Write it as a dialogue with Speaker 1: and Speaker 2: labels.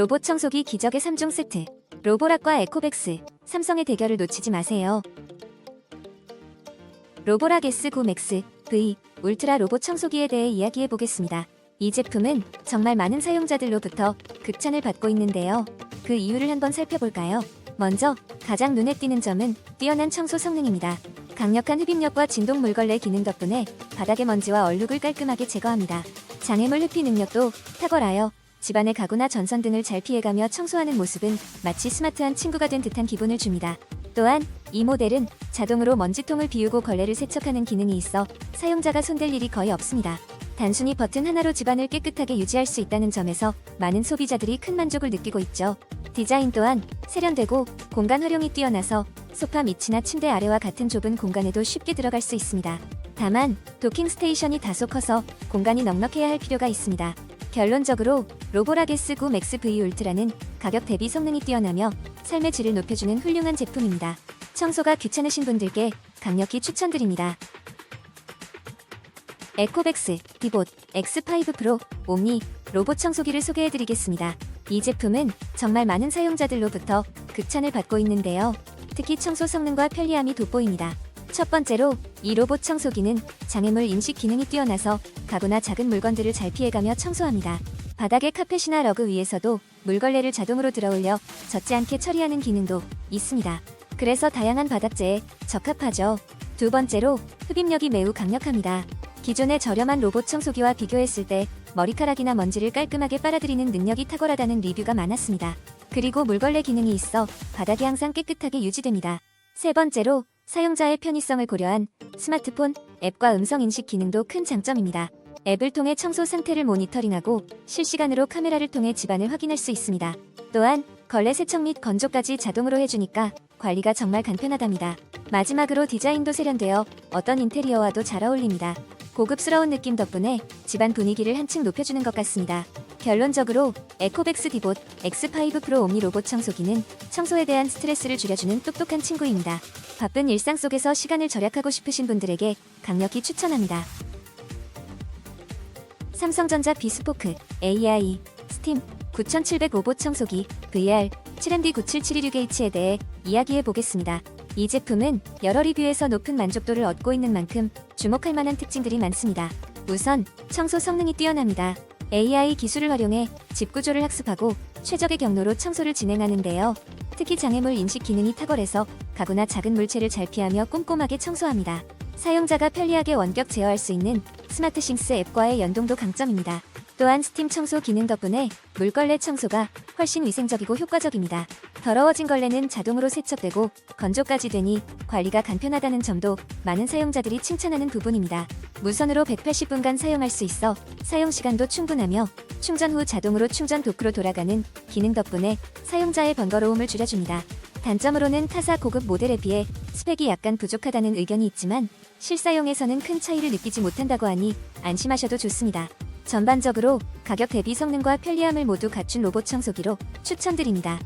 Speaker 1: 로봇 청소기 기적의 3종 세트. 로보락과 에코백스. 삼성의 대결을 놓치지 마세요. 로보락 S9 맥스 V 울트라 로봇 청소기에 대해 이야기해 보겠습니다. 이 제품은 정말 많은 사용자들로부터 극찬을 받고 있는데요. 그 이유를 한번 살펴볼까요? 먼저 가장 눈에 띄는 점은 뛰어난 청소 성능입니다. 강력한 흡입력과 진동 물걸레 기능 덕분에 바닥의 먼지와 얼룩을 깔끔하게 제거합니다. 장애물 회피 능력도 탁월하여 집안의 가구나 전선 등을 잘 피해가며 청소하는 모습은 마치 스마트한 친구가 된 듯한 기분을 줍니다. 또한 이 모델은 자동으로 먼지통을 비우고 걸레를 세척하는 기능이 있어 사용자가 손댈 일이 거의 없습니다. 단순히 버튼 하나로 집안을 깨끗하게 유지할 수 있다는 점에서 많은 소비자들이 큰 만족을 느끼고 있죠. 디자인 또한 세련되고 공간 활용이 뛰어나서 소파 밑이나 침대 아래와 같은 좁은 공간에도 쉽게 들어갈 수 있습니다. 다만 도킹 스테이션이 다소 커서 공간이 넉넉해야 할 필요가 있습니다. 결론적으로 로보락 S9 맥스 V 울트라는 가격 대비 성능이 뛰어나며 삶의 질을 높여주는 훌륭한 제품입니다. 청소가 귀찮으신 분들께 강력히 추천드립니다. 에코백스, 디봇, X5 프로, 옴니, 로봇 청소기를 소개해드리겠습니다. 이 제품은 정말 많은 사용자들로부터 극찬을 받고 있는데요. 특히 청소 성능과 편리함이 돋보입니다. 첫 번째로 이 로봇 청소기는 장애물 인식 기능이 뛰어나서 가구나 작은 물건들을 잘 피해가며 청소합니다. 바닥의 카펫이나 러그 위에서도 물걸레를 자동으로 들어올려 젖지 않게 처리하는 기능도 있습니다. 그래서 다양한 바닥재에 적합하죠. 두 번째로 흡입력이 매우 강력합니다. 기존의 저렴한 로봇 청소기와 비교했을 때 머리카락이나 먼지를 깔끔하게 빨아들이는 능력이 탁월하다는 리뷰가 많았습니다. 그리고 물걸레 기능이 있어 바닥이 항상 깨끗하게 유지됩니다. 세 번째로 사용자의 편의성을 고려한 스마트폰 앱과 음성 인식 기능도 큰 장점입니다. 앱을 통해 청소 상태를 모니터링하고 실시간으로 카메라를 통해 집안을 확인할 수 있습니다. 또한 걸레 세척 및 건조까지 자동으로 해주니까 관리가 정말 간편하답니다. 마지막으로 디자인도 세련되어 어떤 인테리어와도 잘 어울립니다. 고급스러운 느낌 덕분에 집안 분위기를 한층 높여주는 것 같습니다. 결론적으로 에코백스 디봇 X5 프로 옴니 로봇 청소기는 청소에 대한 스트레스를 줄여주는 똑똑한 친구입니다. 바쁜 일상 속에서 시간을 절약하고 싶으신 분들에게 강력히 추천합니다. 삼성전자 비스포크 AI 스팀 9700 로봇 청소기 VR 7MD97726H에 대해 이야기해 보겠습니다. 이 제품은 여러 리뷰에서 높은 만족도를 얻고 있는 만큼 주목할 만한 특징들이 많습니다. 우선 청소 성능이 뛰어납니다. AI 기술을 활용해 집 구조를 학습하고 최적의 경로로 청소를 진행하는데요. 특히 장애물 인식 기능이 탁월해서 가구나 작은 물체를 잘 피하며 꼼꼼하게 청소합니다. 사용자가 편리하게 원격 제어할 수 있는 스마트싱스 앱과의 연동도 강점입니다. 또한 스팀 청소 기능 덕분에 물걸레 청소가 훨씬 위생적이고 효과적입니다. 더러워진 걸레는 자동으로 세척되고 건조까지 되니 관리가 간편하다는 점도 많은 사용자들이 칭찬하는 부분입니다. 무선으로 180분간 사용할 수 있어 사용 시간도 충분하며 충전 후 자동으로 충전 도크로 돌아가는 기능 덕분에 사용자의 번거로움을 줄여줍니다. 단점으로는 타사 고급 모델에 비해 스펙이 약간 부족하다는 의견이 있지만 실사용에서는 큰 차이를 느끼지 못한다고 하니 안심하셔도 좋습니다. 전반적으로 가격 대비 성능과 편리함을 모두 갖춘 로봇 청소기로 추천드립니다.